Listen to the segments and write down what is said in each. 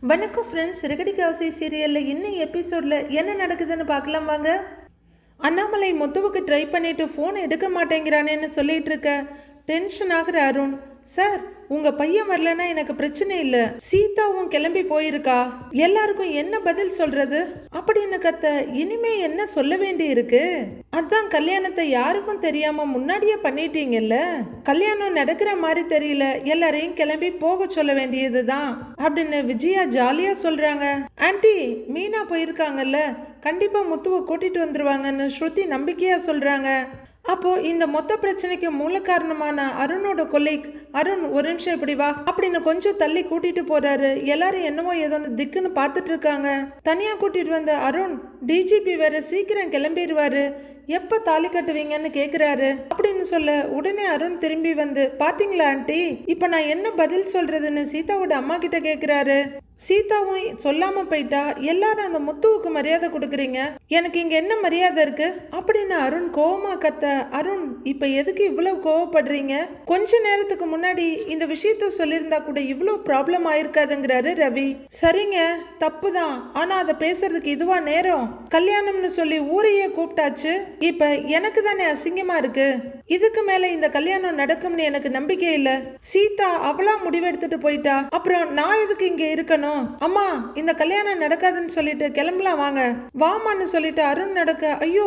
வணக்கம் ஃப்ரெண்ட்ஸ் சிறுகடி காசி சீரியலில் இன்னும் எபிசோடில் என்ன நடக்குதுன்னு பார்க்கலாம் வாங்க. அண்ணாமலை முத்துவுக்கு ட்ரை பண்ணிவிட்டு ஃபோன் எடுக்க மாட்டேங்கிறானேன்னு சொல்லிகிட்டு இருக்க. டென்ஷன் ஆகுற அருண். சார் உங்க பையன் வரலன்னா எனக்கு பிரச்சனை இல்ல. சீதாவும் கிளம்பி போயிருக்கா. எல்லாருக்கும் என்ன பதில் சொல்றது? அப்படின்னு கத்த இனிமே என்ன சொல்ல வேண்டி இருக்கு அதான் கல்யாணத்தை யாருக்கும் தெரியாம முன்னாடியே பண்ணிட்டீங்கல்ல. கல்யாணம் நடக்கிற மாதிரி தெரியல. எல்லாரையும் கிளம்பி போக சொல்ல வேண்டியதுதான். அப்படின்னு விஜயா ஜாலியா சொல்றாங்க. ஆண்டி மீனா போயிருக்காங்கல்ல. கண்டிப்பா முத்துவை கூட்டிட்டு வந்துருவாங்கன்னு ஸ்ருதி நம்பிக்கையா சொல்றாங்க. அப்போது இந்த மொத்த பிரச்சனைக்கு மூல காரணமான அருணோட கொல்லைக் அருண் ஒரு நிமிஷம் இப்படி வா அப்படின்னு கொஞ்சம் தள்ளி கூட்டிட்டு போறாரு. எல்லாரும் என்னவோ ஏதோ திக்குன்னு பார்த்துட்டு இருக்காங்க. தனியாக கூட்டிட்டு வந்த அருண் டிஜிபி வேற சீக்கிரம் கிளம்பிடுவாரு எப்போ தாலி கட்டுவீங்கன்னு கேட்குறாரு அப்படின்னு சொல்ல உடனே அருண் திரும்பி வந்து பார்த்தீங்களா ஆண்டி? இப்போ நான் என்ன பதில் சொல்றதுன்னு சீதாவோட அம்மா கிட்ட கேட்குறாரு சீதாவும் சொல்லாம போயிட்டா? எல்லாரும் அந்த முத்துவுக்கு மரியாதை கொடுக்குறீங்க? எனக்கு இங்க என்ன மரியாதை இருக்கு? அப்படின்னு அருண் கோவமா கத்த அருண் இப்ப எதுக்கு இவ்வளவு கோவப்படுறீங்க? கொஞ்ச நேரத்துக்கு முன்னாடி இந்த விஷயத்த சொல்லியிருந்தா கூட இவ்வளவு ப்ராப்ளம் ஆயிருக்காதுங்கிறாரு ரவி. சரிங்க தப்பு தான் ஆனா அதை பேசுறதுக்கு இதுவா நேரம்? கல்யாணம்னு சொல்லி ஊரையே கூப்பிட்டாச்சு. இப்ப எனக்கு தானே அசிங்கமா இருக்கு? இதுக்கு மேல இந்த கல்யாணம் நடக்கும்னு எனக்கு நம்பிக்கை இல்லை. சீதா அவளா முடிவெடுத்துட்டு போயிட்டா. அப்புறம் நான் எதுக்கு இங்கே இருக்கணும்? அம்மா இந்த கல்யாணம் நடக்காதுன்னு சொல்லிட்டு கிளம்பலாம் வாங்க. வாமான்னு சொல்லிட்டு அருண் நடக்க ஐயோ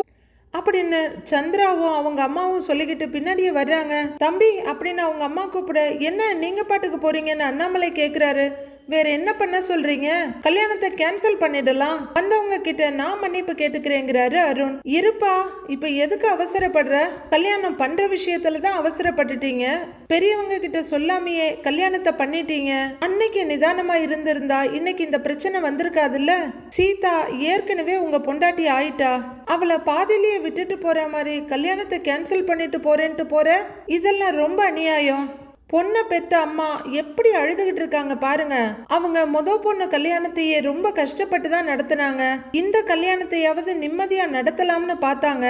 அப்படின்னு சந்திராவும் அவங்க அம்மாவும் சொல்லிக்கிட்டு பின்னாடியே வர்றாங்க. தம்பி அப்படின்னு அவங்க அம்மா கூப்பிட என்ன நீங்க பாட்டுக்கு போறீங்கன்னு அண்ணாமலை கேக்குறாரு. வேற என்ன பண்ண சொல்றீங்க? கல்யாணத்தை கேன்சல் பண்ணிடலாம். வந்தவங்க கிட்ட நான் மன்னிப்பு கேட்டுக்கிறேங்கிறாரு அருண். இருப்பா இப்ப எதுக்கு அவசரப்படுற? கல்யாணம் பண்ற விஷயத்துல தான் அவசரப்பட்டுட்டீங்க. பெரியவங்க கிட்ட சொல்லாமையே கல்யாணத்தை பண்ணிட்டீங்க. அன்னைக்கு நிதானமா இருந்திருந்தா இன்னைக்கு இந்த பிரச்சனை வந்திருக்காதுல்ல? சீதா ஏற்கனவே உங்க பொண்டாட்டி ஆயிட்டா. அவளை பாதியிலேயே விட்டுட்டு போற மாதிரி கல்யாணத்தை கேன்சல் பண்ணிட்டு போறேன்ட்டு போற? இதெல்லாம் ரொம்ப அநியாயம். பொண்ணை பெத்த அம்மா எப்படி அழுதுகிட்டு இருக்காங்க பாருங்க. அவங்க முத பொண்ணு கல்யாணத்தையே ரொம்ப கஷ்டப்பட்டு தான் நடத்தினாங்க. இந்த கல்யாணத்தையாவது நிம்மதியா நடத்தலாம்னு பார்த்தாங்க.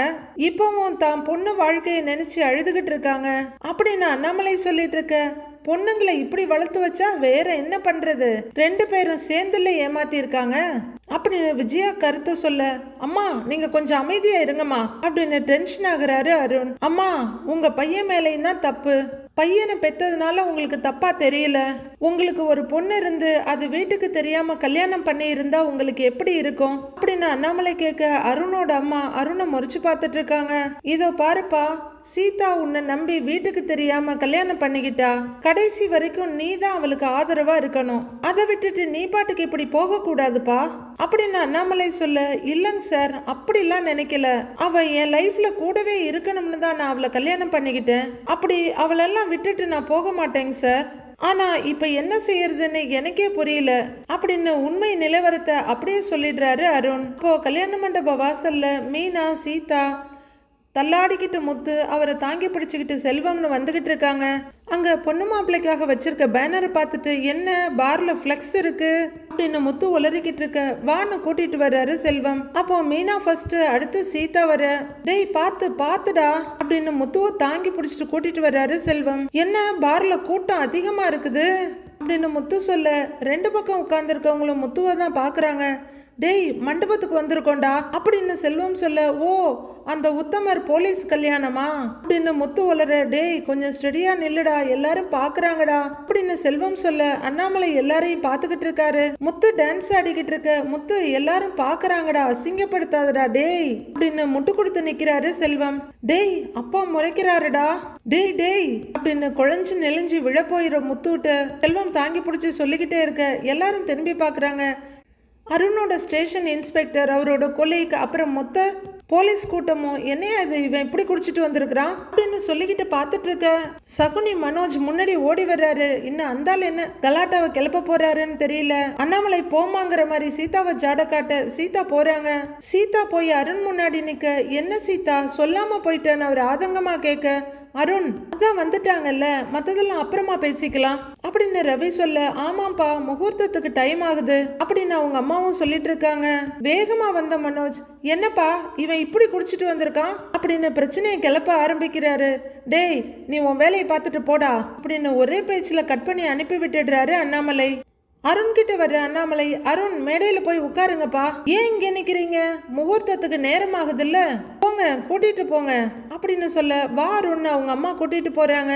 இப்பவும் தான் பொண்ணு வாழ்க்கையை நினைச்சு அழுதுகிட்டு இருக்காங்க. அப்படின்னு அண்ணாமலை சொல்லிட்டு இருக்க பொண்ணுங்களை இப்படி வளர்த்து வச்சா வேற என்ன பண்றது? ரெண்டு பேரும் சேர்ந்துல ஏமாத்தி இருக்காங்க அப்படின்னு விஜயா கருத்து சொல்ல அம்மா நீங்க கொஞ்சம் அமைதியா இருங்கம்மா அப்படின்னு டென்ஷன் ஆகுறாரு அருண். அம்மா உங்க பையன் மேலேயும் தான் தப்பு. பையனை பெற்றதுனால உங்களுக்கு தப்பாக தெரியல. உங்களுக்கு ஒரு பொண்ணு இருந்து அது வீட்டுக்கு தெரியாமல் கல்யாணம் பண்ணி இருந்தால் உங்களுக்கு எப்படி இருக்கும்? அப்படின்னு அண்ணாமலை கேட்க அருணோட அம்மா அருணை முறிச்சு பார்த்துட்டு இருக்காங்க. இதோ பாருப்பா சீதா உன்னை நம்பி வீட்டுக்கு தெரியாம கல்யாணம் பண்ணிக்கிட்டா? கடைசி வரைக்கும் நீ தான் அவளுக்கு ஆதரவா இருக்கணும். அதை விட்டுட்டு நீ பாட்டுக்கு இப்படி போக கூடாதுப்பா அப்படின்னு அண்ணாமலை சொல்ல இல்லைங்க சார் அப்படிலாம் நினைக்கல. அவ என் லைஃப்ல கூடவே இருக்கணும்னு தான் நான் அவளை கல்யாணம் பண்ணிக்கிட்டேன். அப்படி அவளெல்லாம் விட்டுட்டு நான் போக மாட்டேங்க சார். ஆனா இப்ப என்ன செய்யறதுன்னு எனக்கே புரியல. அப்படின்னு உண்மை நிலவரத்தை அப்படியே சொல்லிடுறாரு அருண். இப்போ கல்யாண மண்டப வாசல்ல மீனா சீதா தள்ளாடிக்கிட்டு முத்து அவரை தாங்கி பிடிச்சிக்கிட்டு செல்வம்னு வந்துக்கிட்டு இருக்காங்க. அங்கே பொண்ணு மாப்பிள்ளைக்காக வச்சிருக்க பேனரை பார்த்துட்டு என்ன பார்ல ஃப்ளெக்ஸ் இருக்கு? அப்படின்னு முத்து உளறிக்கிட்டு இருக்க வான்னு கூட்டிட்டு வர்றாரு செல்வம். அப்போ மீனா ஃபர்ஸ்ட் அடுத்து சீதா வர. டேய் பார்த்து பார்த்துடா அப்படின்னு முத்துவை தாங்கி பிடிச்சிட்டு கூட்டிட்டு வர்றாரு செல்வம். என்ன பார்ல கூட்டம் அதிகமா இருக்குது? அப்படின்னு முத்து சொல்ல ரெண்டு பக்கம் உட்காந்துருக்கவங்களும் முத்துவை தான் பார்க்குறாங்க. டேய் மண்டபத்துக்கு வந்திருக்கோண்டா அப்படின்னு செல்வம் சொல்ல ஓ அந்த உத்தமர் போலீஸ் கல்யாணமா? அப்படின்னு முத்து வளர டேய் கொஞ்சம் ஸ்டெடியா நில்லுடா எல்லாரும் பாக்குறாங்கடா. அப்படின்னு செல்வம் சொல்ல அண்ணாமலை எல்லாரையும் பாத்துக்கிட்டு இருக்காரு. முத்து டான்ஸ் ஆடிக்கிட்டு இருக்க. முத்து எல்லாரும் பாக்குறாங்கடா அசிங்கப்படுத்தாதடா டேய். அப்படின்னு முட்டு கொடுத்து நிக்கிறாரு செல்வம். டேய் அப்பா முறைக்கிறாருடா. டேய் டேய் அப்படின்னு குழஞ்சு நெளிஞ்சு விழ போயிட முத்துவிட்டு செல்வம் தாங்கி பிடிச்சி சொல்லிக்கிட்டே இருக்க எல்லாரும் திரும்பி பாக்குறாங்க. அருணோட ஸ்டேஷன் இன்ஸ்பெக்டர் அவரோட கொலைக்கு அப்புறம் மொத்த போலீஸ் கூட்டமும் என்னையா இது? இவன் இப்படி குடிச்சிட்டு வந்திருக்கிறான்? அப்படின்னு சொல்லிக்கிட்டு பார்த்துட்டு இருக்க சகுனி மனோஜ் முன்னாடி ஓடி வர்றாரு. இன்னும் அந்தாள் என்ன? கலாட்டாவை கிளப்ப போறாருன்னு தெரியல. அண்ணாமலை போமாங்கிற மாதிரி சீதாவை ஜாட காட்ட சீதா போறாங்க. சீதா போய் அருண் முன்னாடி நிக்க என்ன சீதா? சொல்லாம போயிட்டேன்னு அவர் ஆதங்கமா கேட்க அருண் அதான் வந்துட்டாங்கல்ல மத்ததெல்லாம் அப்புறமா பேசிக்கலாம். அப்படின்னு ரவி சொல்ல ஆமாப்பா முகூர்த்தத்துக்கு டைம் ஆகுது அப்படின்னு அவங்க அம்மாவும் சொல்லிட்டு இருக்காங்க. வேகமா வந்த மனோஜ் என்னப்பா இவன் இப்படி குடிச்சிட்டு வந்திருக்கான்? அப்படின்னு பிரச்சனையை கிளப்ப ஆரம்பிக்கிறாரு. டேய் நீ உன் வேலையை பார்த்துட்டு போடா அப்படின்னு ஒரே பேச்சில் கட் பண்ணி அனுப்பி விட்டுடுறாரு அண்ணாமலை. அருண் கிட்ட வர்ற அண்ணாமலை அருண் மேடையில போய் உட்காருங்கப்பா. ஏன் இங்க நிக்கிறீங்க? முகூர்த்தத்துக்கு நேரம் ஆகுதுல்ல. போங்க கூட்டிகிட்டு போங்க அப்படின்னு சொல்ல வா அருண் அவங்க அம்மா கூட்டிகிட்டு போகிறாங்க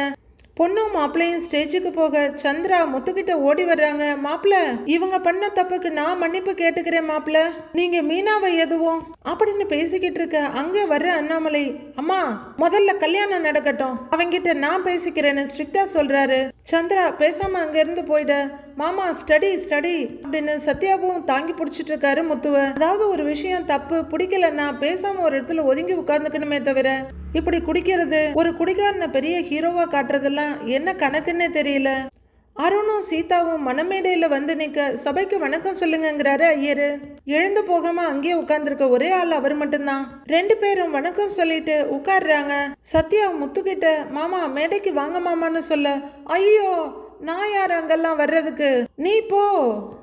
பொண்ணும் மாப்பிள்ளையும் ஸ்டேஜுக்கு போக சந்திரா முத்துக்கிட்ட ஓடி வர்றாங்க. மாப்பிள்ள இவங்க பண்ண தப்புக்கு நான் மன்னிப்பு கேட்டுக்கிறேன் மாப்பிள்ள. நீங்க மீனாவை எதுவும்? அப்படின்னு பேசிக்கிட்டு இருக்க அங்கே வர்ற அண்ணாமலை அம்மா முதல்ல கல்யாணம் நடக்கட்டும். அவங்கிட்ட நான் பேசிக்கிறேன்னு ஸ்ட்ரிக்டா சொல்றாரு. சந்திரா பேசாம அங்க இருந்து போயிட. மாமா ஸ்டடி ஸ்டடி அப்படின்னு சத்யாவும் தாங்கி பிடிச்சிட்டு இருக்காரு முத்துவ. அதாவது ஒரு விஷயம் தப்பு பிடிக்கலன்னா பேசாம ஒரு இடத்துல ஒதுங்கி உட்கார்ந்துக்கணுமே தவிர இப்படி குடிக்கிறது? ஒரு குடிகாரனை பெரிய ஹீரோவா காட்டுறதெல்லாம் என்ன கணக்குன்னே தெரியல. அருணும் சீதாவும் மனமேடையில் வந்து நிற்க சபைக்கு வணக்கம் சொல்லுங்கிறாரு ஐயர். எழுந்து போகாம அங்கேயே உட்கார்ந்துருக்க ஒரே ஆள் அவர் மட்டும்தான். ரெண்டு பேரும் வணக்கம் சொல்லிட்டு உட்காடுறாங்க சத்யா முத்துக்கிட்ட மாமா மேடைக்கு வாங்க மாமான்னு சொல்ல. ஐயோ நான் யார் அங்கெல்லாம் வர்றதுக்கு? நீ போ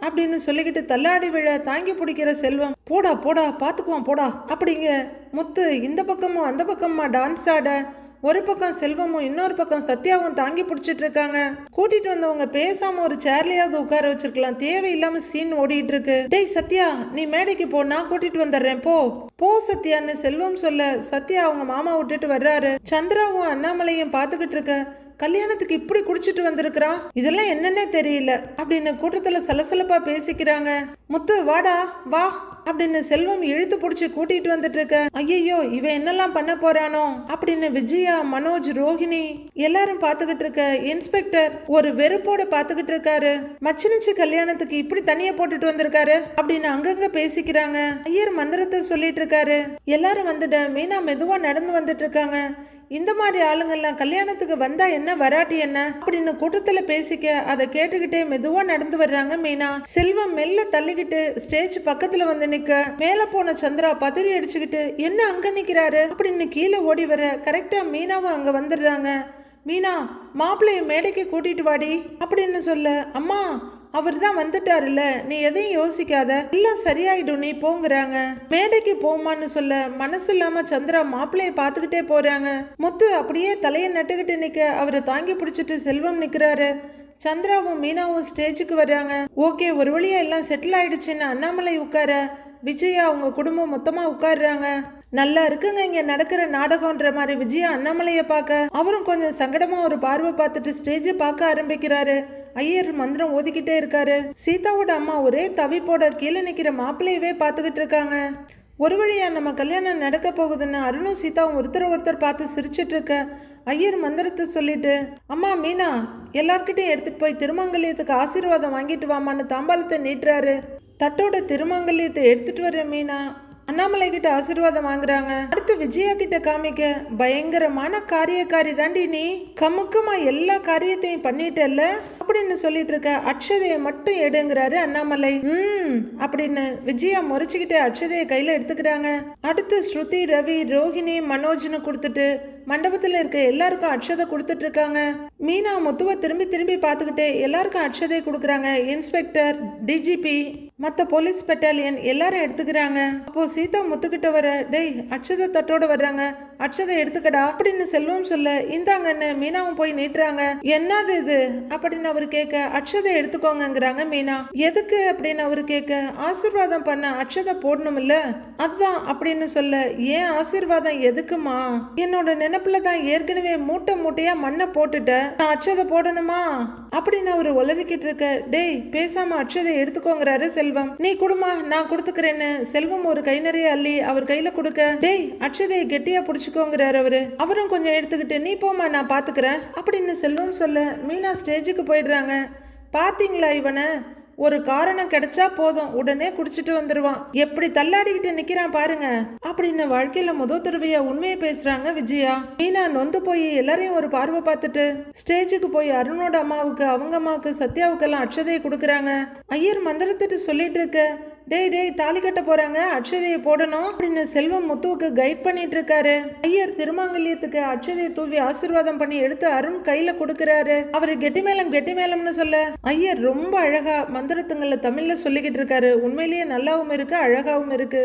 அப்படின்னு சொல்லிக்கிட்டு தள்ளாடி விழ தாங்கி பிடிக்கிற செல்வம் போடா போடா பார்த்துக்குவோம் போடா அப்படிங்க. முத்து இந்த பக்கமும் அந்த பக்கமா டான்ஸ் ஆட ஒரு பக்கம் செல்வமும் இன்னொரு பக்கம் சத்யாவும் தாங்கி பிடிச்சிட்டு இருக்காங்க. கூட்டிட்டு வந்தவங்க பேசாம ஒரு சேர்லயாவது உட்கார வச்சிருக்கலாம். தேவையில்லாம சீன் ஓடிட்டு இருக்கு. டேய் சத்யா நீ மேடைக்கு போ நான் கூட்டிட்டு வந்துடுறேன் போ. போ சத்யான்னு செல்வம் சொல்ல சத்யா அவங்க மாமா விட்டுட்டு வர்றாரு. சந்திராவும் அண்ணாமலையும் பாத்துக்கிட்டு இருக்க. கல்யாணத்துக்கு இப்படி குடிச்சிட்டு வந்திருக்கிறான் இதெல்லாம் என்னன்னே தெரியல. அப்படின்னு கூட்டத்துல சலசலப்பா பேசிக்கிறாங்க. முத்து வாடா வா அப்படின்னு செல்வம் இழுத்து பிடிச்சி கூட்டிட்டு வந்துட்டு இருக்க ஐயையோ இவன் என்னெல்லாம் பண்ண போறானோ? அப்படின்னு விஜயா மனோஜ் ரோஹிணி எல்லாரும் பாத்துக்கிட்டு இருக்க இன்ஸ்பெக்டர் ஒரு வெறுப்போட பாத்துக்கிட்டு இருக்காரு. மச்சினிச்சு கல்யாணத்துக்கு இப்படி தனியா போட்டுட்டு வந்திருக்காரு அப்படின்னு அங்கங்க பேசிக்கிறாங்க. ஐயர் மந்திரத்தை சொல்லிட்டு இருக்காரு. எல்லாரும் வந்துட்ட மீனா மெதுவா நடந்து வந்துட்டு இருக்காங்க. இந்த மாதிரி ஆளுங்கள்லாம் கல்யாணத்துக்கு வந்தா என்ன வராட்டி என்ன? அப்படின்னு கூட்டத்துல பேசிக்க அதை கேட்டுக்கிட்டே மெதுவா நடந்து வர்றாங்க மீனா. செல்வம் மெல்ல தள்ளிக்கிட்டு ஸ்டேஜ் பக்கத்துல வந்து நிக்க மேல போன சந்திரா பதறி அடிச்சுக்கிட்டு என்ன அங்க நிக்கிறாரு? அப்படின்னு கீழே ஓடி வர கரெக்டா மீனாவும் அங்க வந்துடுறாங்க. மீனா மாப்பிள்ளைய மேடைக்கு கூட்டிட்டு வாடி அப்படின்னு சொல்ல அம்மா அவர் தான் வந்துட்டாருல்ல. நீ எதையும் யோசிக்காத. எல்லாம் சரியாயிடும். நீ போங்கிறாங்க. மேடைக்கு போமான்னு சொல்ல மனசு இல்லாம சந்திரா மாப்பிள்ளைய பார்த்துக்கிட்டே போறாங்க. முத்து அப்படியே தலையை நட்டுக்கிட்டு நிக்க. அவரை தாங்கி பிடிச்சிட்டு செல்வம் நிக்கிறாரு. சந்திராவும் மீனாவும் ஸ்டேஜுக்கு வர்றாங்க. ஓகே ஒரு வழியா எல்லாம் செட்டில் ஆயிடுச்சுன்னு அண்ணாமலை உட்கார விஜயா அவங்க குடும்பம் மொத்தமா உட்காருறாங்க. நல்லா இருக்குங்க இங்க நடக்கிற நாடகம்ன்ற மாதிரி விஜயா அண்ணாமலையை பார்க்க. அவரும் கொஞ்சம் சங்கடமா ஒரு பார்வை பார்த்துட்டு ஸ்டேஜை பார்க்க ஆரம்பிக்கிறாரு. ஐயர் மந்திரம் ஓதிக்கிட்டே இருக்காரு. சீதாவோட அம்மா ஒரே தவிப்போட கீழே நிக்கிற மாப்பிள்ளையவே பார்த்துக்கிட்டு இருக்காங்க. ஒரு வழியா நம்ம கல்யாணம் நடக்க போகுதுன்னு அருணும் சீதாவும் ஒருத்தர் ஒருத்தர் பார்த்து சிரிச்சிட்டு இருக்க. ஐயர் மந்திரத்தை சொல்லிட்டு அம்மா மீனா எல்லார்கிட்டையும் எடுத்துட்டு போய் திருமங்கல்யத்துக்கு ஆசீர்வாதம் வாங்கிட்டு வாமான்னு தாம்பாலத்தை நீட்டுறாரு. தட்டோட திருமங்கல்யத்தை எடுத்துட்டு வர மீனா. அண்ணாமலை கிட்ட ஆசீர்வாதம் வாங்குறாங்க. அடுத்து விஜயா கிட்ட காமிக்க பயங்கரமான காரியக்காரி தாண்டி நீ கமுக்கமா எல்லா காரியத்தையும் பண்ணிட்டல்ல? அப்படின்னு சொல்லிட்டு இருக்க அக்ஷதையை மட்டும் எடுங்கிறாரு அண்ணாமலை. ம் அப்படின்னு விஜயா முறைச்சுக்கிட்டு அக்ஷதையை கையில எடுத்துக்கிறாங்க. அடுத்து ஸ்ருதி ரவி ரோஹிணி மனோஜ்னு கொடுத்துட்டு மண்டபத்துல இருக்க எல்லாருக்கும் அக்ஷதை கொடுத்துட்டு இருக்காங்க மீனா முத்துவை திரும்பி திரும்பி பார்த்துக்கிட்டே எல்லாருக்கும் அக்ஷதை கொடுக்குறாங்க. இன்ஸ்பெக்டர் டிஜிபி மற்ற போலீஸ் பெட்டாலியன் எல்லாரும் எடுத்துக்கிறாங்க. அப்போது சீதா முத்துக்கிட்ட வர டேய் அக்ஷதை தட்டோடு வர்றாங்க. அட்சதை எடுத்துக்கடா. அப்படின்னு செல்வம் சொல்ல இந்தாங்கன்னு மீனாவும் போய் நீட்டுறாங்க. என்னது இது? அப்படின்னு அவர் கேட்க அட்சதை எடுத்துக்கோங்கிறாங்க மீனா. எதுக்கு அப்படின்னு அவர் கேட்க ஆசிர்வாதம் பண்ண அட்சதை போடணும் இல்ல அதான் அப்படின்னு சொல்ல ஏன் ஆசீர்வாதம் எதுக்குமா? என்னோட நினைப்புல தான் ஏற்கனவே மூட்டை மூட்டையா மண்ணை போட்டுட்ட. நான் அட்சதை போடணுமா? அப்படின்னு அவர் உளறிக்கிட்டு இருக்க டேய் பேசாம அட்சதை எடுத்துக்கோங்கிறாரு செல்வம். நீ குடுமா நான் கொடுத்துக்கிறேன்னு செல்வம் ஒரு கை நிறைய அள்ளி அவர் கையில கொடுக்க டேய் அட்சதையை கெட்டியா புடிச்சுக்கோங்கிறாரு அவரு. அவரும் கொஞ்சம் எடுத்துக்கிட்டு நீ போமா நான் பாத்துக்கிறேன். அப்படின்னு செல்வம் சொல்ல மீனா ஸ்டேஜுக்கு போயிடுறாங்க. பாத்தீங்களா இவனை? ஒரு காரணம் கிடைச்சா போதும். உடனே குடிச்சிட்டு வந்துருவான். எப்படி தள்ளாடிக்கிட்டு நிக்கிறான் பாருங்க. அப்படின்னு வாழ்க்கையில முதல் தடவையா உண்மையை பேசுறாங்க விஜயா. மீனா நொந்து போய் எல்லாரையும் ஒரு பார்வை பார்த்துட்டு ஸ்டேஜுக்கு போய் அருணோட அம்மாவுக்கு அவங்க அம்மாவுக்கு சத்யாவுக்கெல்லாம் அட்சதையை கொடுக்குறாங்க. ஐயர் மந்திரத்திட்டு சொல்லிட்டு இருக்க டேய் டேய் தாலி கட்ட போறாங்க. அக்ஷதையை போடணும் அப்படின்னு செல்வம் முத்துவுக்கு கைட் பண்ணிட்டு இருக்காரு ஐயர் திருமாங்கல்யத்துக்கு அக்ஷதையை தூவி ஆசீர்வாதம் பண்ணி எடுத்து அருண் கையில கொடுக்கறாரு. அவரு கெட்டி மேளம் கெட்டி மேளம்னு சொல்ல. ஐயர் ரொம்ப அழகா மந்திரத்துங்களை தமிழ்ல சொல்லிக்கிட்டு இருக்காரு உண்மையிலேயே நல்லாவும் இருக்கு அழகாவும் இருக்கு.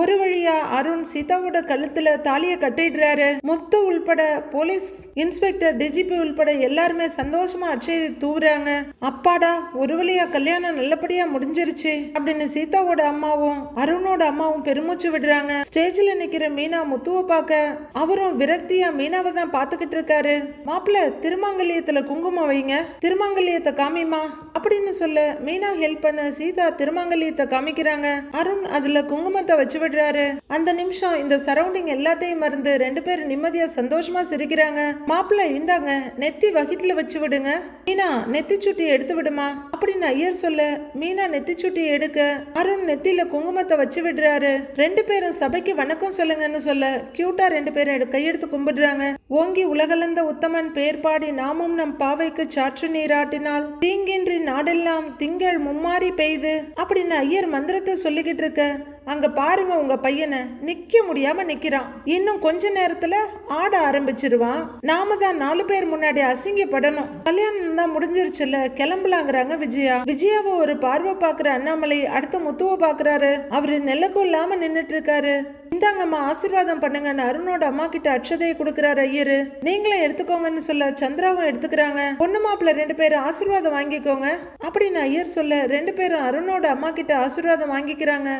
ஒரு வழியா அருண் சீதாவோட கழுத்துல தாலியை கட்டிடுறாரு. முத்து உள்பட போலீஸ் இன்ஸ்பெக்டர் டிஜிபி உள்பட எல்லாருமே சந்தோஷமா அட்சயை தூவுறாங்க. அப்பாடா ஒரு வழியா கல்யாணம் நல்லபடியா முடிஞ்சிருச்சு அப்படின்னு சீதாவோட அம்மாவும் அருணோட அம்மாவும் பெருமூச்சு விடுறாங்க. ஸ்டேஜ்ல நிக்கிற மீனா முத்துவை பார்க்க அவரும் விரக்தியா மீனாவை தான் பாத்துக்கிட்டு இருக்காரு. மாப்பிள்ள திருமாங்கல்யத்துல குங்குமம் வைங்க. திருமாங்கல்யத்தை காமிமா அப்படின்னு சொல்ல மீனா ஹெல்ப் பண்ண சீதா திருமாங்கல்யத்தை காமிக்கிறாங்க. அருண் அதுல குங்குமத்தை வச்சு விடுறாரு அந்த நிமிஷம் இந்த சரௌண்டிங் எல்லாத்தையும் மறந்து ரெண்டு பேரும் நிம்மதியா சந்தோஷமா சிரிக்கிறாங்க. மாப்பிள்ள இந்தாங்க நெத்தி வகிட்டுல வச்சு விடுங்க. மீனா நெத்தி சுட்டி எடுத்து விடுமா? அப்படின்னு ஐயர் சொல்ல மீனா நெத்தி சுட்டி எடுக்க அருண் நெத்தியில குங்குமத்தை வச்சு விடுறாரு. ரெண்டு பேரும் சபைக்கு வணக்கம் சொல்லுங்கன்னு சொல்ல கியூட்டா ரெண்டு பேரும் எடு- கையெடுத்து கும்பிடுறாங்க. ஓங்கி உலகலந்த உத்தமன் பேர் பாடி நாமும் நம் பாவைக்கு சாற்று நீராட்டினால். தீங்கின்றி நாடெல்லாம் திங்கள் மும்மாரி பெய்து. அப்படின்னு ஐயர் மந்திரத்தை சொல்லிக்கிட்டு இருக்க அங்க பாருங்க உங்க பையனை. நிக்க முடியாம நிக்கிறான். இன்னும் கொஞ்ச நேரத்துல ஆட ஆரம்பிச்சிருவான். நாம தான் நாலு பேர் முன்னாடி அசிங்கப்படணும். கல்யாணம் தான் முடிஞ்சிருச்சுல்ல கிளம்பலாங்கிறாங்க விஜயா. விஜயாவை ஒரு பார்வை பாக்குற அண்ணாமலை அடுத்த முத்துவை பாக்குறாரு அவரு நிலக்கும் இல்லாம நின்னுட்டு இருக்காரு இந்தாங்கம்மா ஆசீர்வாதம் பண்ணுங்கன்னு அருணோட அம்மா கிட்ட அட்சதையை கொடுக்கறாரு ஐயரு. நீங்களும் எடுத்துக்கோங்கன்னு சொல்ல சந்திராவும் எடுத்துக்கிறாங்க. பொண்ணு மாப்பிள்ள ரெண்டு பேரும் ஆசீர்வாதம் வாங்கிக்கோங்க. அப்படின்னு ஐயர் சொல்ல ரெண்டு பேரும் அருணோட அம்மா கிட்ட ஆசீர்வாதம் வாங்கிக்கிறாங்க.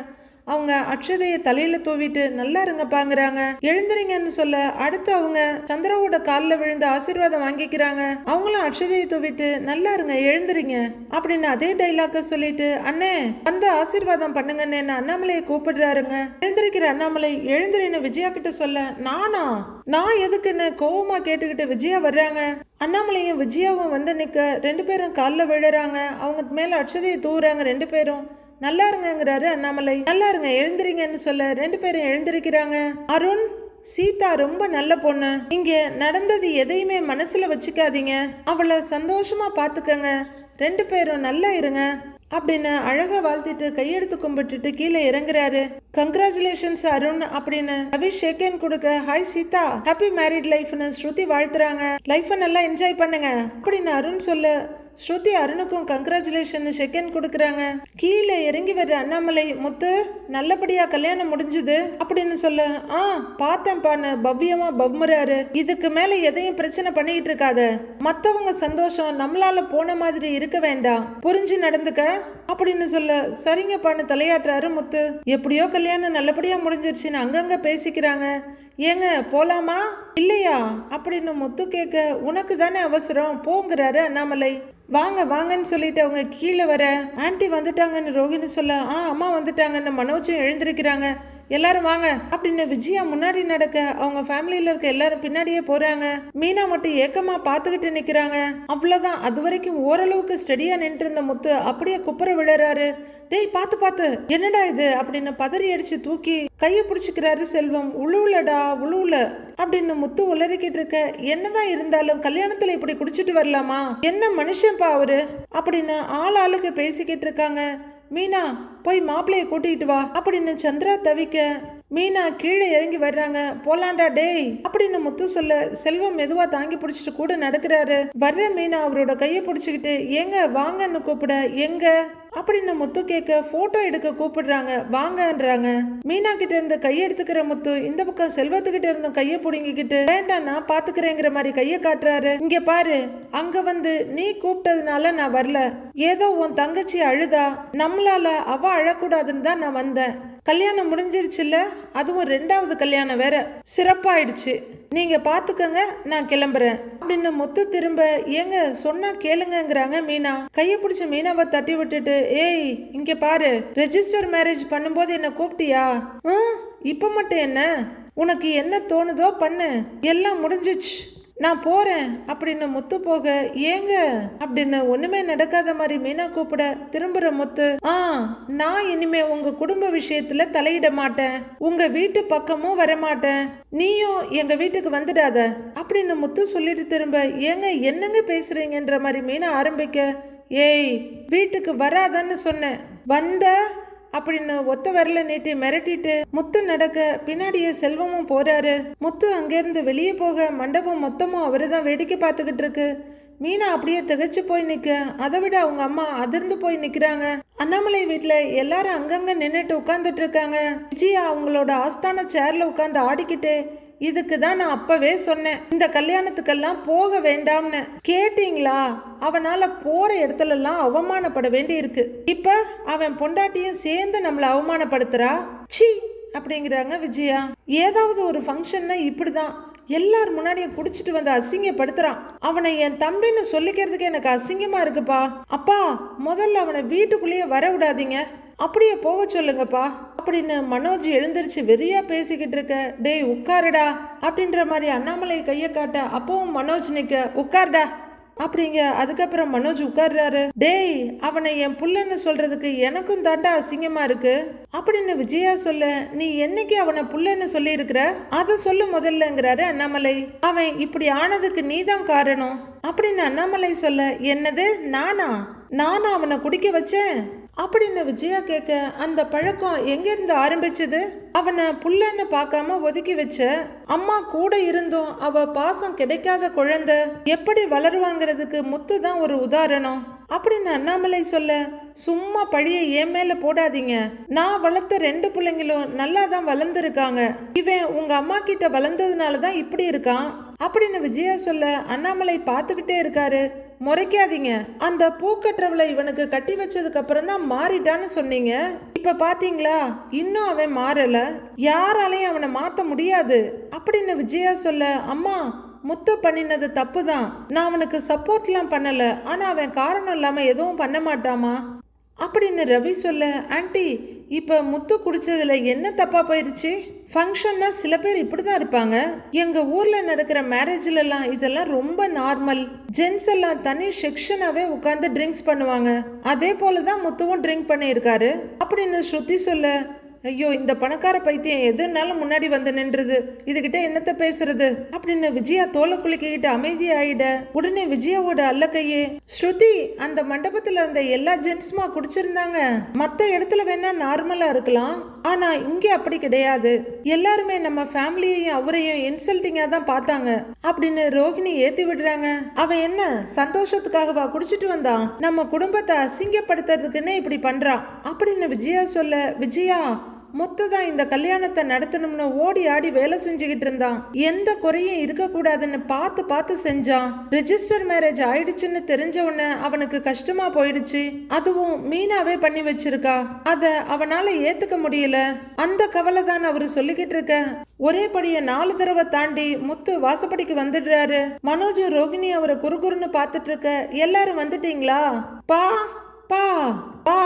அவங்க அக்ஷதையை தலையில தூவிட்டு நல்லா இருங்கப்பாங்கிறாங்க. எழுந்துறீங்கன்னு சொல்ல அடுத்து அவங்க சந்திராவோட காலில் விழுந்து ஆசீர்வாதம் வாங்கிக்கிறாங்க. அவங்களும் அக்ஷதையை தூவிட்டு நல்லா இருங்க எழுந்துறீங்க. அப்படின்னு அதே டைலாக்க சொல்லிட்டு அண்ணே வந்து ஆசீர்வாதம் பண்ணுங்கன்னு என்ன அண்ணாமலையை கூப்பிடுறாருங்க. எழுந்திருக்கிற அண்ணாமலை எழுந்திரின்னு விஜயா கிட்ட சொல்ல நானா? நான் எதுக்குன்னு கோவமா கேட்டுக்கிட்டு விஜயா வர்றாங்க. அண்ணாமலையும் விஜயாவும் வந்து நிக்க ரெண்டு பேரும் காலில் விழுறாங்க. அவங்க மேல அக்ஷதையை தூவுறாங்க ரெண்டு பேரும். நல்லா இருங்கங்கிறாரு அண்ணாமலை. நல்லா இருங்க எழுந்திரிங்கன்னு சொல்ல ரெண்டு பேரும் எழுந்திருக்கிறாங்க. அருண் சீதா ரொம்ப நல்ல பொண்ணு. இங்க நடந்தது எதையுமே மனசுல வச்சுக்காதீங்க. அவளை சந்தோஷமா பாத்துக்கங்க. ரெண்டு பேரும் நல்லா இருங்க. அப்படின்னு அழகா வாழ்த்திட்டு கையெடுத்து கும்பிட்டுட்டு கீழே இறங்குறாரு. கங்க்ராச்சுலேஷன்ஸ் அருண் அப்படின்னு ரவி ஷேக்கன் கொடுக்க ஹாய் சீதா. ஹாப்பி மேரிட் லைஃப்னு ஸ்ருதி வாழ்த்துறாங்க. லைஃபை நல்லா என்ஜாய் பண்ணுங்க. அப்படின்னு அருண் சொல்ல ஸ்ருதி அருணுக்கும் கங்க்ராச்சுலேஷன் செகண்ட் கொடுக்குறாங்க. கீழே இறங்கி வர்ற அண்ணாமலை முத்து நல்லபடியா கல்யாணம் முடிஞ்சுது அப்படின்னு சொல்ல ஆ பார்த்தேன்ப்பான்னு பவ்யமா பவ்முறாரு. இதுக்கு மேல எதையும் பிரச்சனை பண்ணிக்கிட்டு இருக்காத. மத்தவங்க சந்தோஷம் நம்மளால போன மாதிரி இருக்க வேண்டாம். புரிஞ்சு நடந்துக்க அப்படின்னு சொல்ல சரிங்கப்பான்னு தலையாட்டுறாரு முத்து. எப்படியோ கல்யாணம் நல்லபடியா முடிஞ்சிருச்சுன்னு அங்கங்க பேசிக்கிறாங்க. ஏங்க போலாமா? இல்லையா? அப்படின்னு முத்து கேட்க உனக்கு தானே அவசரம்? போங்கிறாரு அண்ணாமலை. வாங்க வாங்கன்னு சொல்லிட்டு அவங்க கீழே வர ஆன்ட்டி வந்துட்டாங்கன்னு ரோஹிணி சொல்ல ஆ அம்மா வந்துட்டாங்கன்னு மனோஜும் எழுந்திருக்கிறாங்க. எல்லாரும் வாங்க. அப்படின்னு விஜயா முன்னாடி நடக்க அவங்க ஃபேமிலியில இருக்க எல்லாரும் பின்னாடியே போறாங்க. மீனா மட்டும் ஏக்கமா பாத்துக்கிட்டு நிக்கிறாங்க. அவ்வளவுதான். அது வரைக்கும் ஓரளவுக்கு ஸ்டெடியா நின்று இருந்த முத்து அப்படியே குப்புற விழுறாரு. டேய் பார்த்து பார்த்து என்னடா இது? அப்படின்னு பதறி அடிச்சு தூக்கி கையை பிடிச்சிக்கிறாரு செல்வம். உழுவுலடா உழுவுல அப்படின்னு முத்து உளறிக்கிட்டு இருக்க. என்னதான் இருந்தாலும் கல்யாணத்துல இப்படி குடிச்சிட்டு வரலாமா? என்ன மனுஷன்ப்பா அவரு? அப்படின்னு ஆள் ஆளுக்கு பேசிக்கிட்டு இருக்காங்க. மீனா போய் மாப்பிள்ளைய கூட்டிட்டு வா அப்படின்னு சந்திரா தவிக்க. மீனா கீழே இறங்கி வர்றாங்க. போலாண்டா டேய் அப்படின்னு முத்து சொல்ல. செல்வம் மெதுவா தாங்கி பிடிச்சிட்டு கூட நடக்கிறாரு. வர்ற மீனா அவரோட கையை பிடிச்சிக்கிட்டு ஏங்க வாங்கன்னு கூப்பிட. எங்க? அப்படின்னு முத்து கேட்க போட்டோ எடுக்க கூப்பிடுறாங்க. வாங்கன்றாங்க. மீனா கிட்ட இருந்து கையெடுத்துக்கிற முத்து இந்த பக்கம் செல்வத்துக்கிட்ட இருந்து கையை புடுங்கிக்கிட்டு வேண்டாம் நான் பாத்துக்கிறேங்கிற மாதிரி கையை காட்டுறாரு. இங்க பாரு. அங்க வந்து நீ கூப்பிட்டதுனால நான் வரல. ஏதோ உன் தங்கச்சி அழுதா. நம்மளால அவ அழக்கூடாதுன்னு தான் நான் வந்தேன். கல்யாணம் முடிஞ்சிருச்சுல்ல? அதுவும் ரெண்டாவது கல்யாணம் வேற சிறப்பாயிடுச்சு. நீங்க பாத்துக்கங்க நான் கிளம்புறேன். அப்படின்னு முத்து திரும்ப ஏங்க சொன்னா கேளுங்கங்கிறாங்க மீனா. கையை பிடிச்ச மீனாவை தட்டி விட்டுட்டு ஏய் இங்க பாரு ரெஜிஸ்டர் மேரேஜ் பண்ணும்போது என்ன கூப்பிட்டியா? ம் இப்ப மட்டும் என்ன? உனக்கு என்ன தோணுதோ பண்ணு. எல்லாம் முடிஞ்சிச்சு. நான் போறேன் அப்படின்னு முத்து போக ஏங்க? அப்படின்னு ஒண்ணுமே நடக்காத மாதிரி மீனா கூப்பிட திரும்புற முத்து ஆ நான் இனிமே உங்க குடும்ப விஷயத்துல தலையிட மாட்டேன். உங்க வீட்டு பக்கமும் வர மாட்டேன் நீயும் எங்க வீட்டுக்கு வந்துடாத. அப்படின்னு முத்து சொல்லிட்டு திரும்ப ஏங்க என்னங்க பேசுறீங்கன்ற மாதிரி மீனா ஆரம்பிக்க ஏய் வீட்டுக்கு வராதன்னு சொன்னேன். வந்த அப்படின்னு ஒத்த வரல நீட்டி மிரட்டிட்டு முத்து நடக்க பின்னாடியே செல்வமும் போறாரு. முத்து அங்கேருந்து வெளியே போக மண்டபம் மொத்தமும் அவரு தான் வேடிக்கை பார்த்துக்கிட்டு இருக்கு. மீனா அப்படியே திகச்சு போய் நிற்க அதை விட அவங்க அம்மா அதிர்ந்து போய் நிற்கிறாங்க அண்ணாமலை வீட்டில் எல்லாரும் அங்கங்கே நின்றுட்டு உட்காந்துட்டு இருக்காங்க. விஜயா அவங்களோட ஆஸ்தான சேர்ல உட்காந்து ஆடிக்கிட்டு இதுக்கு தான் நான் அப்பவே சொன்னேன். இந்த கல்யாணத்துக்கெல்லாம் போக வேண்டாம்னு. கேட்டீங்களா? அவனால போற இடத்துல எல்லாம் அவமானப்பட வேண்டி இருக்கு இப்ப அவன் பொண்டாட்டியும் சேர்ந்து நம்மளை அவமானப்படுத்துறா? சி அப்படிங்கிறாங்க விஜயா. ஏதாவது ஒரு ஃபங்க்ஷன்னா இப்படிதான். எல்லார் முன்னாடியும் குடிச்சிட்டு வந்து அசிங்கப்படுத்துறான். அவனை என் தம்பின்னு சொல்லிக்கிறதுக்கு எனக்கு அசிங்கமா இருக்குப்பா. அப்பா முதல்ல அவனை வீட்டுக்குள்ளேயே வர விடாதீங்க அப்படியே போக சொல்லுங்கப்பா. அப்படின்னு மனோஜ் எழுந்திருச்சு வெறியா பேசிக்கிட்டு இருக்க டேய் உட்காருடா அப்படின்ற மாதிரி அண்ணாமலை கையை காட்ட அப்பவும் மனோஜ் நிக்க உட்காருடா அப்படிங்க. அதுக்கப்புறம் மனோஜ் உட்கார்றாரு. டேய் அவனை என் புள்ளன்னு சொல்றதுக்கு எனக்கும் தாண்டா அசிங்கமா இருக்கு. அப்படின்னு விஜயா சொல்ல நீ என்னைக்கு அவனை புள்ளன்னு சொல்லி இருக்கிற அதை சொல்லு முதல்லங்கிறாரு அண்ணாமலை. அவன் இப்படி ஆனதுக்கு நீதான் காரணம் அப்படின்னு அண்ணாமலை சொல்ல என்னது நானா? நானா அவனை குடிக்க வச்சேன்? அப்படின்னு விஜயா கேட்க அந்த பழக்கம் எங்கேருந்து ஆரம்பிச்சது? அவனை புள்ளன்னு பார்க்காம ஒதுக்கி வச்ச அம்மா கூட இருந்தும் அவ பாசம் கிடைக்காத குழந்தை எப்படி வளருவாங்கிறதுக்கு முத்து தான் ஒரு உதாரணம். அப்படின்னு அண்ணாமலை சொல்ல சும்மா பழிய என் மேல போடாதீங்க. நான் வளர்த்த ரெண்டு பிள்ளைங்களும் நல்லா தான் வளர்ந்துருக்காங்க. இவன் உங்க அம்மா கிட்ட வளர்ந்ததுனால தான் இப்படி இருக்கான். அப்படின்னு விஜயா சொல்ல அண்ணாமலை பார்த்துக்கிட்டே இருக்காரு. முறைக்காதீங்க. அந்த பூக்கற்றவளை இவனுக்கு கட்டி வச்சதுக்கு அப்புறம் தான் மாறிட்டான்னு சொன்னீங்க. இப்ப பாத்தீங்களா? இன்னும் அவன் மாறல. யாராலையும் அவனை மாத்த முடியாது. அப்படின்னு விஜயா சொல்ல அம்மா முத்து பண்ணினது தப்பு தான் நான் அவனுக்கு சப்போர்ட்லாம் பண்ணல. ஆனா அவன் காரணம் இல்லாம எதுவும் பண்ண மாட்டாமா? அப்படின்னு ரவி சொல்ல ஆன்ட்டி இப்போ முத்து குடிச்சதுல என்ன தப்பாக போயிடுச்சு ஃபங்க்ஷன்னா சில பேர் இப்படி தான் இருப்பாங்க. எங்கள் ஊரில் நடக்கிற மேரேஜ்லலாம் இதெல்லாம் ரொம்ப நார்மல் ஜென்ஸ் எல்லாம் தனி செக்ஷனாகவே உட்காந்து ட்ரிங்க்ஸ் பண்ணுவாங்க. அதே போல தான் முத்துவும் ட்ரிங்க் பண்ணியிருக்காரு. அப்படின்னு ஸ்ருதி சொல்ல ஐயோ இந்த பணக்கார பைத்தியம் எதுனாலும் முன்னாடி வந்து நின்றுது? இதுகிட்ட என்னத்த பேசுறது? அப்படின்னு விஜயா தோலை குலுக்கிக்கிட்டு அமைதியாயிட உடனே விஜயாவோட அல்லக்கையே ஸ்ருதி அந்த மண்டபத்துல இருந்த எல்லா ஜென்ட்ஸுமா குடிச்சிருந்தாங்க. மத்த இடத்துல வேணா நார்மலா இருக்கலாம். ஆனா இங்கே அப்படி கிடையாது. எல்லாருமே நம்ம ஃபேமிலியையும் அவரையும் இன்சல்ட்டிங்கா தான் பார்த்தாங்க. அப்படின்னு ரோஹிணி ஏத்தி விடுறாங்க. அவன் என்ன சந்தோஷத்துக்காகவா குடிச்சிட்டு வந்தான்? நம்ம குடும்பத்தை அசிங்கப்படுத்துறதுக்குன்னே இப்படி பண்றான் அப்படின்னு விஜயா சொல்ல விஜயா முத்து தான் இந்த கல்யாணத்தை நடத்தணும்னு ஓடி ஆடி வேலை செஞ்சுக்கிட்டு இருந்தான். எந்த குறையும் இருக்கக்கூடாதுன்னு பார்த்து பார்த்து செஞ்சான். ரிஜிஸ்டர் மேரேஜ் ஆயிடுச்சுன்னு தெரிஞ்ச உடனே அவனுக்கு கஷ்டமா போயிடுச்சு. அதுவும் மீனாவே பண்ணி வச்சிருக்கா. அத அவனால ஏத்துக்க முடியல. அந்த கவலை தான் அவரு சொல்லிக்கிட்டு இருக்க. ஒரே படிய நாலு தடவை தாண்டி முத்து வாசப்படிக்கு வந்துடுறாரு. மனோஜ் ரோகிணி அவரை குறுகுறுன்னு பார்த்துட்டு இருக்க. எல்லாரும் வந்துட்டீங்களா? பா! பா பா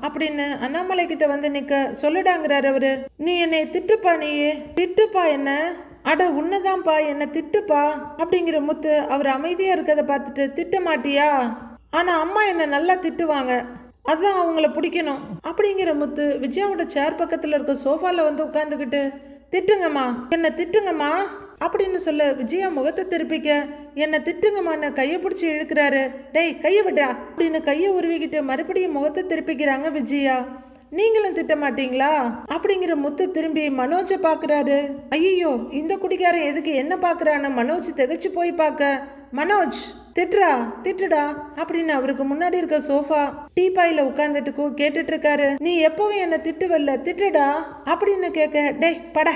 அப்படின்னு அண்ணாமலை கிட்ட வந்து நிக்க சொல்லுடாங்கிறாரு அவரு. நீ என்னை திட்டுப்பா நீயே. திட்டுப்பா என்ன? அட உன்னதான்ப்பா. என்ன திட்டுப்பா அப்படிங்கிற முத்து அவர் அமைதியா இருக்கிறத பார்த்துட்டு திட்ட மாட்டியா? ஆனா அம்மா என்ன நல்லா திட்டுவாங்க. அதுதான் அவங்கள பிடிக்கணும் அப்படிங்கிற முத்து விஜயாவோட சேர் பக்கத்துல இருக்க சோஃபால வந்து உட்காந்துக்கிட்டு திட்டுங்கம்மா. என்ன திட்டுங்கம்மா. அப்படின்னு சொல்ல விஜயா முகத்தை திருப்பிக்க என்னை திட்டுங்கம்மான கையை பிடிச்சி இழுக்கிறாரு. டேய் கையை விடா அப்படின்னு கையை உருவிக்கிட்டு மறுபடியும் முகத்தை திருப்பிக்கிறாங்க விஜயா. நீங்களும் திட்ட மாட்டீங்களா? அப்படிங்கிற முத்து திரும்பி மனோஜை பாக்குறாரு. ஐயோ இந்த குடிக்காரன் எதுக்கு என்ன பாக்குறான்னு மனோஜ் திகைச்சு போய் பார்க்க மனோஜ் திட்டுறா திட்டுடா அப்படின்னு அவருக்கு முன்னாடி இருக்க சோஃபா டீ பாயில உட்காந்துட்டு கூ- கேட்டுட்டு இருக்காரு. நீ எப்பவும் என்ன திட்டுவல்ல திட்டுடா அப்படின்னு கேட்க டேய் படா.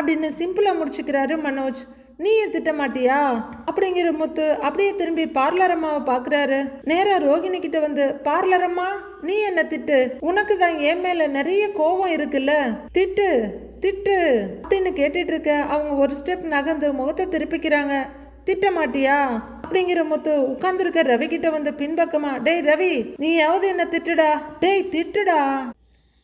அப்படின்னு சிம்பிளாக முடிச்சுக்கிறாரு மனோஜ். நீ ஏன் திட்ட மாட்டியா அப்படிங்கிற முத்து அப்படியே திரும்பி பார்லர் அம்மாவை பாக்குறாரு நேரா ரோகிணி கிட்ட வந்து பார்லர் அம்மா நீ என்ன திட்டு? உனக்கு தான் என் மேல நிறைய கோவம் இருக்குல்ல. திட்டு திட்டு. அப்படின்னு கேட்டுட்டு இருக்க அவங்க ஒரு ஸ்டெப் நகர்ந்து முகத்தை திருப்பிக்கிறாங்க. திட்ட மாட்டியா அப்படிங்கிற முத்து உட்கார்ந்துருக்க ரவி கிட்ட வந்து பின்பக்கமா டேய் ரவி நீயாவது என்ன திட்டுடா? டேய் திட்டுடா.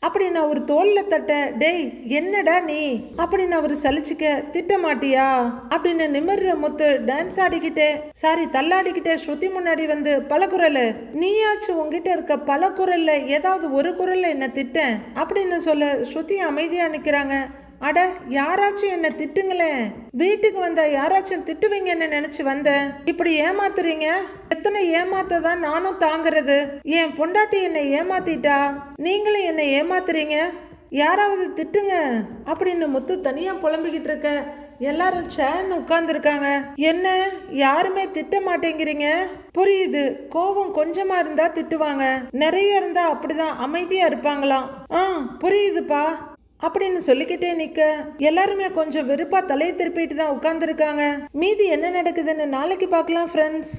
அப்படின்னு அவர் தோல்ல தட்ட டேய் என்னடா நீ? அப்படின்னு அவர் சலிச்சுக்க திட்ட மாட்டியா அப்படின்னு நிமிர்ற முத்து டான்ஸ் ஆடிக்கிட்டே சாரி தள்ளாடிக்கிட்டே ஸ்ருதி முன்னாடி வந்து பல குரல். நீயாச்சும் உங்ககிட்ட இருக்க பல குரல்ல ஏதாவது ஒரு குரல்ல என்ன திட்டேன்? அப்படின்னு சொல்ல ஸ்ருதி அமைதியா நிக்கிறாங்க. அட யாராச்சும் என்ன திட்டுங்களேன். வீட்டுக்கு வந்தா யாராச்சும் திட்டுவீங்கன்னு நினைச்சு வந்தேன் இப்படி ஏமாத்துறீங்க? எத்தனை ஏமாத்த தான் நானும் தாங்குறது. என் பொண்டாட்டி என்னை ஏமாத்திட்டா? நீங்களும் என்னை ஏமாத்துறீங்க? யாராவது திட்டுங்க. அப்படின்னு முத்து தனியா புலம்பிக்கிட்டு இருக்க. எல்லாரும் சேர்ந்து உட்கார்ந்துருக்காங்க. என்ன? யாருமே திட்ட மாட்டேங்கிறீங்க? புரியுது. கோவம் கொஞ்சமா இருந்தா திட்டுவாங்க. நிறைய இருந்தா அப்படிதான் அமைதியா இருப்பாங்களாம். ஆ புரியுதுப்பா. அப்படின்னு சொல்லிக்கிட்டே நிக்க. எல்லாருமே கொஞ்சம் வெறுப்பா தலையை திருப்பிட்டு தான் உட்கார்ந்துருக்காங்க. மீதி என்ன நடக்குதுன்னு நாளைக்கு பார்க்கலாம் ஃப்ரெண்ட்ஸ்